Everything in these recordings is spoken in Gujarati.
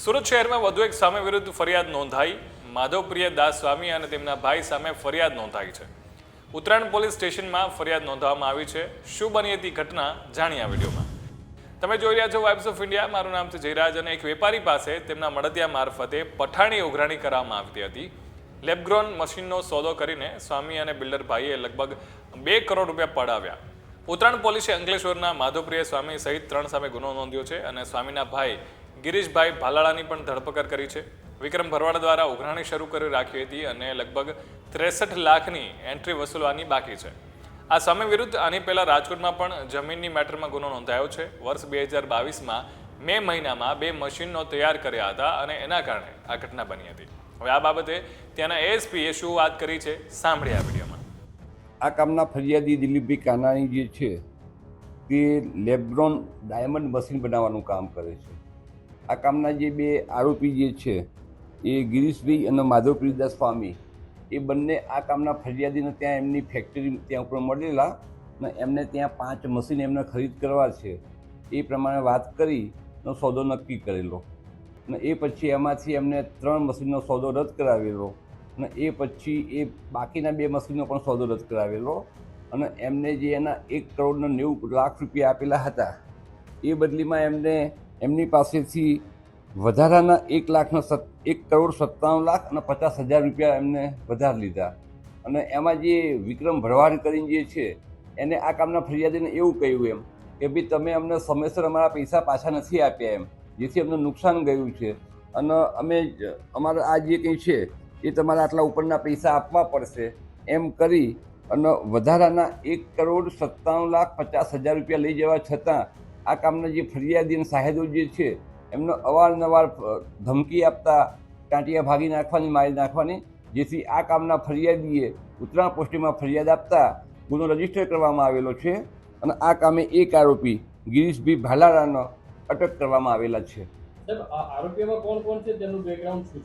સુરત શહેરમાં વધુ એક સામે વિરુદ્ધ ફરિયાદ નોંધાઈ. માધવપ્રિય દાસ સ્વામી અને તેમના ભાઈ સામે ફરિયાદ નોંધાઈ છે. ઉત્તરાયણ પોલીસ સ્ટેશનમાં ફરિયાદ નોંધવામાં આવી છે. શું બની હતી ઘટના જાણી આ વિડીયોમાં. તમે જોઈ રહ્યા છો વાઇબ્સ ઓફ ઇન્ડિયા મારું નામ છે જયરાજ અને એક વેપારી પાસે તેમના મળતિયા મારફતે પઠાણી ઉઘરાણી કરવામાં આવતી હતી. લેબગ્રોન મશીનનો સોદો કરીને સ્વામી અને બિલ્ડર ભાઈએ લગભગ બે કરોડ રૂપિયા પડાવ્યા. ઉત્તરાયણ પોલીસે અંકલેશ્વરના માધવપ્રિય સ્વામી સહિત ત્રણ સામે ગુનો નોંધ્યો છે અને સ્વામીના ભાઈ ગિરીશભાઈ ભાલાળાની પણ ધરપકડ કરી છે. વિક્રમ ભરવાડ દ્વારા ઉઘરાણી શરૂ કરી રાખી હતી અને લગભગ ત્રેસઠ લાખની એન્ટ્રી વસૂલવાની બાકી છે. આ સામે વિરુદ્ધ આની પહેલા રાજકોટમાં પણ જમીનની મેટરમાં ગુનો નોંધાયો છે. વર્ષ બે હજાર બાવીસમાં મે મહિનામાં બે મશીનો તૈયાર કર્યા હતા અને એના કારણે આ ઘટના બની હતી. હવે આ બાબતે ત્યાંના એએસપીએ શું વાત કરી છે સાંભળી આ વિડીયોમાં. આ કામના ફરિયાદી દિલીપભાઈ કાનાણી જે છે તે લેબ્રોન ડાયમંડ મશીન બનાવવાનું કામ કરે છે. આ કામના જે બે આરોપી જે છે, એ ગિરીશભાઈ અને માધવપ્રીદાસ સ્વામી, એ બંને આ કામના ફરિયાદીને ત્યાં એમની ફેક્ટરી ત્યાં ઉપર મળેલા અને એમને ત્યાં પાંચ મશીન એમને ખરીદ કરવા છે. એ પ્રમાણે વાત કરી સોદો નક્કી કરેલો. અને એ પછી એમાંથી એમને ત્રણ મશીનનો સોદો રદ કરાવેલો. અને એ પછી એ બાકીના બે મશીનનો પણ સોદો રદ કરાવેલો. અને એમને જે એના એક કરોડના નેવું લાખ રૂપિયા આપેલા હતા, એ બદલીમાં એમને એમની પાસેથી વધારાના એક લાખના સત, એક કરોડ સત્તાણું લાખ અને પચાસ હજાર રૂપિયા એમને વધારે લીધા. અને એમાં જે વિક્રમ ભરવાડ કરીને જે છે, એને આ કામના ફરિયાદીને એવું કહ્યું એમ કે ભાઈ તમે અમને સમયસર અમારા પૈસા પાછા નથી આપ્યા એમ, જેથી અમને નુકસાન ગયું છે. અને અમે અમારા આ જે કંઈ છે, એ તમારા આટલા ઉપરના પૈસા આપવા પડશે એમ કરી અને વધારાના એક કરોડ સત્તાણું લાખ પચાસ હજાર રૂપિયા લઈ જવા છતાં આ કામના જે ફરિયાદી અને સાહેદો જે છે એમનો અવારનવાર ધમકી આપતા ટાંટિયા ભાગી નાખવાની મારી નાખવાની જેથી આ કામના ફરિયાદીએ ઉત્તરાયણ પોસ્ટિંગમાં ફરિયાદ આપતા ગુનો રજિસ્ટર કરવામાં આવેલો છે અને આ કામે એક આરોપી ગિરીશભાઈ ભાલારાનો અટક કરવામાં આવેલા છે. આ આરોપીઓમાં કોણ કોણ છે? તેમનું બેકગ્રાઉન્ડ છે?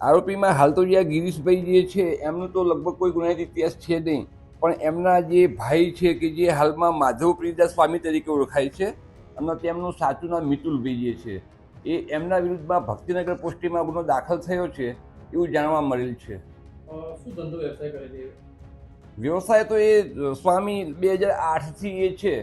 આરોપીમાં હાલ તો જે ગિરીશભાઈ જે છે એમનું તો લગભગ કોઈ ગુનાહિત ઇતિહાસ છે નહીં. પણ એમના જે ભાઈ છે કે જે હાલમાં માધવ પ્રિયદાસ સ્વામી તરીકે ઓળખાય છે અને તેમનું સાચું નામ મિતુલભાઈ જે છે. એ એમના વિરુદ્ધમાં ભક્તિનગર પોસ્ટીમાં ગુનો દાખલ થયો છે એવું જાણવા મળેલ છે. વ્યવસાય તો એ સ્વામી બે હજાર આઠથી એ છે.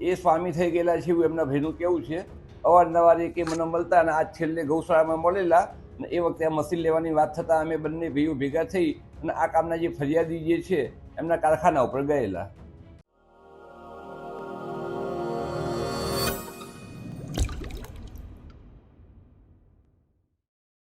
એ સ્વામી થઈ ગયેલા છે એવું એમના ભાઈનું કેવું છે. અવારનવાર એ કે મને મળતા અને આજ છેલ્લે ગૌશાળામાં મળેલા અને એ વખતે આ મશીન લેવાની વાત થતાં અમે બંને ભાઈઓ ભેગા થઈ અને આ કામના જે ફરિયાદી જે છે એમના કારખાના ઉપર ગયેલા.